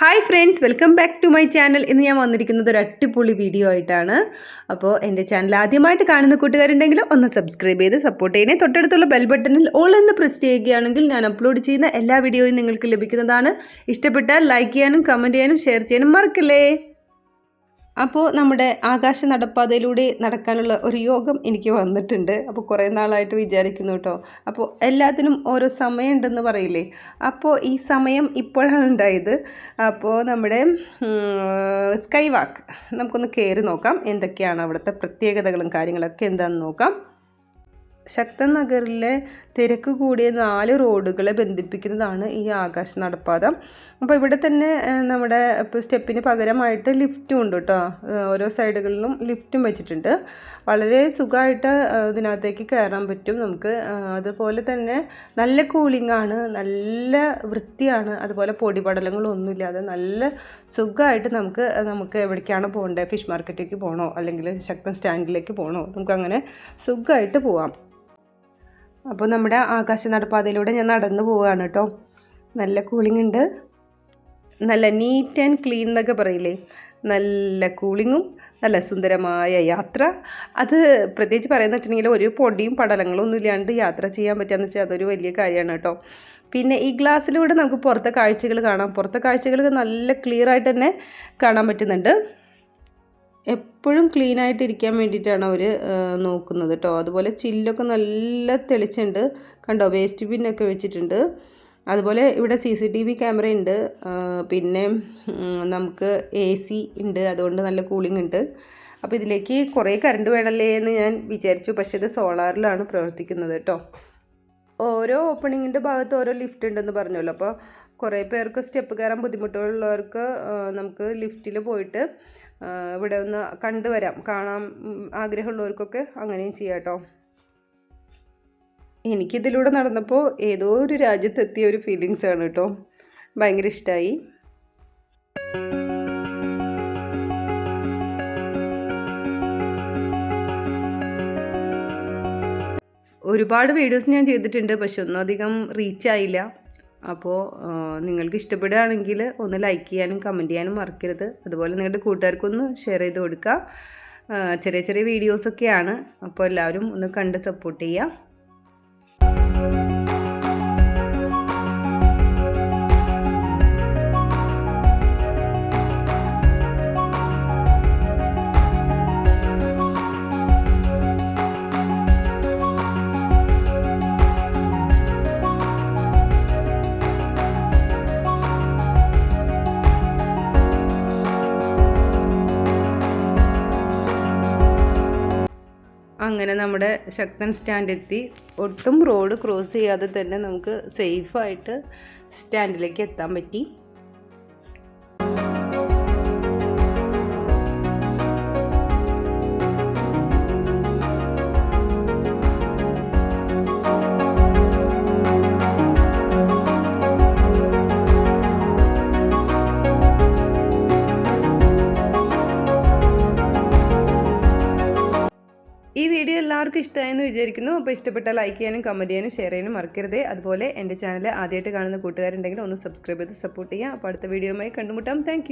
Hi friends welcome back to my channel ഇന്ന് ഞാൻ വന്നിരിക്കുന്നത് ഒരു അടിപൊളി വീഡിയോ ആയിട്ടാണ്. അപ്പോൾ എന്റെ ചാനൽ ആദ്യമായിട്ട് കാണുന്ന കൂട്ടുകാരുണ്ടെങ്കിൽ ഒന്ന് സബ്സ്ക്രൈബ് ചെയ്ത് സപ്പോർട്ട് ചെയ്യണേ. തൊട്ടടുത്തുള്ള ബെൽ ബട്ടണിൽ ഓൾ എന്ന് പ്രസ് ചെയ്യുകയാണെങ്കിൽ ഞാൻ അപ്ലോഡ് ചെയ്യുന്ന എല്ലാ വീഡിയോയും നിങ്ങൾക്ക് ലഭിക്കുന്നതാണ്. ഇഷ്ടപ്പെട്ടാൽ ലൈക്ക് ചെയ്യാനും കമന്റ് ചെയ്യാനും ഷെയർ ചെയ്യാനും മറക്കല്ലേ? അപ്പോൾ നമ്മുടെ ആകാശ നടപ്പാതയിലൂടെ നടക്കാനുള്ള ഒരു യോഗം എനിക്ക് വന്നിട്ടുണ്ട്. അപ്പോൾ കുറേ നാളായിട്ട് വിചാരിക്കുന്നു കേട്ടോ. അപ്പോൾ എല്ലാത്തിനും ഓരോ സമയമുണ്ടെന്ന് പറയില്ലേ? അപ്പോൾ ഈ സമയം ഇപ്പോഴാണ് ഉണ്ടായത്. അപ്പോൾ നമ്മുടെ സ്കൈ വാക്ക് നമുക്കൊന്ന് കയറി നോക്കാം. എന്തൊക്കെയാണ് അവിടുത്തെ പ്രത്യേകതകളും കാര്യങ്ങളൊക്കെ എന്താണെന്ന് നോക്കാം. ശക്തൻ നഗറിലെ തിരക്ക് കൂടിയ നാല് റോഡുകളെ ബന്ധിപ്പിക്കുന്നതാണ് ഈ ആകാശ നടപ്പാത. അപ്പോൾ ഇവിടെ തന്നെ നമ്മുടെ ഇപ്പോൾ സ്റ്റെപ്പിന് പകരമായിട്ട് ലിഫ്റ്റും ഉണ്ട് കേട്ടോ ഓരോ സൈഡുകളിലും ലിഫ്റ്റും വെച്ചിട്ടുണ്ട്. വളരെ സുഖമായിട്ട് ഇതിനകത്തേക്ക് കയറാൻ പറ്റും നമുക്ക്. അതുപോലെ തന്നെ നല്ല കൂളിംഗ് ആണ് നല്ല വൃത്തിയാണ് അതുപോലെ പൊടിപടലങ്ങളൊന്നുമില്ലാതെ നല്ല സുഖമായിട്ട് നമുക്ക് നമുക്ക് എവിടേക്കാണ് പോകേണ്ടത് ഫിഷ് മാർക്കറ്റിലേക്ക് പോകണോ അല്ലെങ്കിൽ ശക്തൻ സ്റ്റാൻഡിലേക്ക് പോകണോ നമുക്കങ്ങനെ സുഖമായിട്ട് പോവാം. അപ്പോൾ നമ്മുടെ ആകാശ നടപ്പാതയിലൂടെ ഞാൻ നടന്നു പോവുകയാണ് കേട്ടോ. നല്ല കൂളിംഗ് ഉണ്ട്. നല്ല നീറ്റ് ആൻഡ് ക്ലീൻ എന്നൊക്കെ പറയില്ലേ? നല്ല കൂളിങ്ങും നല്ല സുന്ദരമായ യാത്ര. അത് പ്രത്യേകിച്ച് പറയുന്ന വെച്ചിട്ടുണ്ടെങ്കിൽ ഒരു പൊടിയും പടലങ്ങളും ഒന്നും ഇല്ലാണ്ട് യാത്ര ചെയ്യാൻ പറ്റുകയെന്ന് വെച്ചാൽ അതൊരു വലിയ കാര്യമാണ് കേട്ടോ. പിന്നെ ഈ ഗ്ലാസ്സിലൂടെ നമുക്ക് പുറത്തെ കാഴ്ചകൾ കാണാം. പുറത്തെ കാഴ്ചകൾ നല്ല ക്ലിയർ ആയിട്ട് തന്നെ കാണാൻ പറ്റുന്നുണ്ട്. എപ്പോഴും ക്ലീൻ ആയിട്ട് വേണ്ടിയിട്ടാണ് അവർ നോക്കുന്നത് കേട്ടോ അതുപോലെ ചില്ലൊക്കെ നല്ല തെളിച്ചുണ്ട്. കണ്ടോ? വേസ്റ്റ് ബിന്നൊക്കെ വെച്ചിട്ടുണ്ട്. അതുപോലെ ഇവിടെ C C T V camera ഉണ്ട്. പിന്നെ നമുക്ക് എ സി ഉണ്ട്. അതുകൊണ്ട് നല്ല കൂളിംഗ് ഉണ്ട്. അപ്പോൾ ഇതിലേക്ക് കുറേ കറണ്ട് വേണമല്ലേ എന്ന് ഞാൻ വിചാരിച്ചു. പക്ഷേ ഇത് സോളാറിലാണ് പ്രവർത്തിക്കുന്നത് കേട്ടോ ഓരോ ഓപ്പണിങ്ങിന്റെ ഭാഗത്ത് ഓരോ ലിഫ്റ്റ് ഉണ്ടെന്ന് പറഞ്ഞല്ലോ. അപ്പോൾ കുറേ പേർക്ക് സ്റ്റെപ്പ് കയറാൻ ബുദ്ധിമുട്ടുള്ളവർക്ക് നമുക്ക് ലിഫ്റ്റിൽ പോയിട്ട് ഇവിടെ ഒന്ന് കണ്ടുവരാം. കാണാൻ ആഗ്രഹമുള്ളവർക്കൊക്കെ അങ്ങനെയും ചെയ്യാം കേട്ടോ. എനിക്കിതിലൂടെ നടന്നപ്പോൾ ഏതോ ഒരു രാജ്യത്തെത്തിയ ഒരു ഫീലിങ്സ് ആണ് കേട്ടോ. ഭയങ്കര ഇഷ്ടമായി ഒരുപാട് വീഡിയോസ് ഞാൻ ചെയ്തിട്ടുണ്ട് പക്ഷെ ഒന്നും അധികം റീച്ച് ആയില്ല. അപ്പോൾ നിങ്ങൾക്ക് ഇഷ്ടപ്പെടുകയാണെങ്കിൽ ഒന്ന് ലൈക്ക് ചെയ്യാനും കമന്റ് ചെയ്യാനും മറക്കരുത്. അതുപോലെ നിങ്ങളുടെ കൂട്ടുകാർക്കൊന്ന് ഷെയർ ചെയ്ത് കൊടുക്കുക. ചെറിയ ചെറിയ വീഡിയോസൊക്കെയാണ് അപ്പോൾ എല്ലാവരും ഒന്ന് കണ്ട് സപ്പോർട്ട് ചെയ്യുക. അങ്ങനെ നമ്മുടെ ശക്തൻ സ്റ്റാൻഡ് എത്തി ഒട്ടും റോഡ് ക്രോസ് ചെയ്യാതെ തന്നെ നമുക്ക് സേഫായിട്ട് സ്റ്റാൻഡിലേക്ക് എത്താൻ പറ്റി. എല്ലാവർക്കും ഇഷ്ടമായെന്ന് വിചാരിക്കുന്നു. അപ്പോൾ ഇഷ്ടപ്പെട്ട ലൈക്ക് ചെയ്യാനും കമന്റ് ചെയ്യാനും ഷെയർ ചെയ്യാനും മറക്കരുത്. അതുപോലെ എന്റെ ചാനൽ ആദ്യമായിട്ട് കാണുന്ന കൂട്ടുകാരുണ്ടെങ്കിൽ ഒന്ന് സബ്സ്ക്രൈബ് ചെയ്ത് സപ്പോർട്ട് ചെയ്യുക. അപ്പോൾ അടുത്ത വീഡിയോയുമായി കണ്ടുമുട്ടാം. താങ്ക്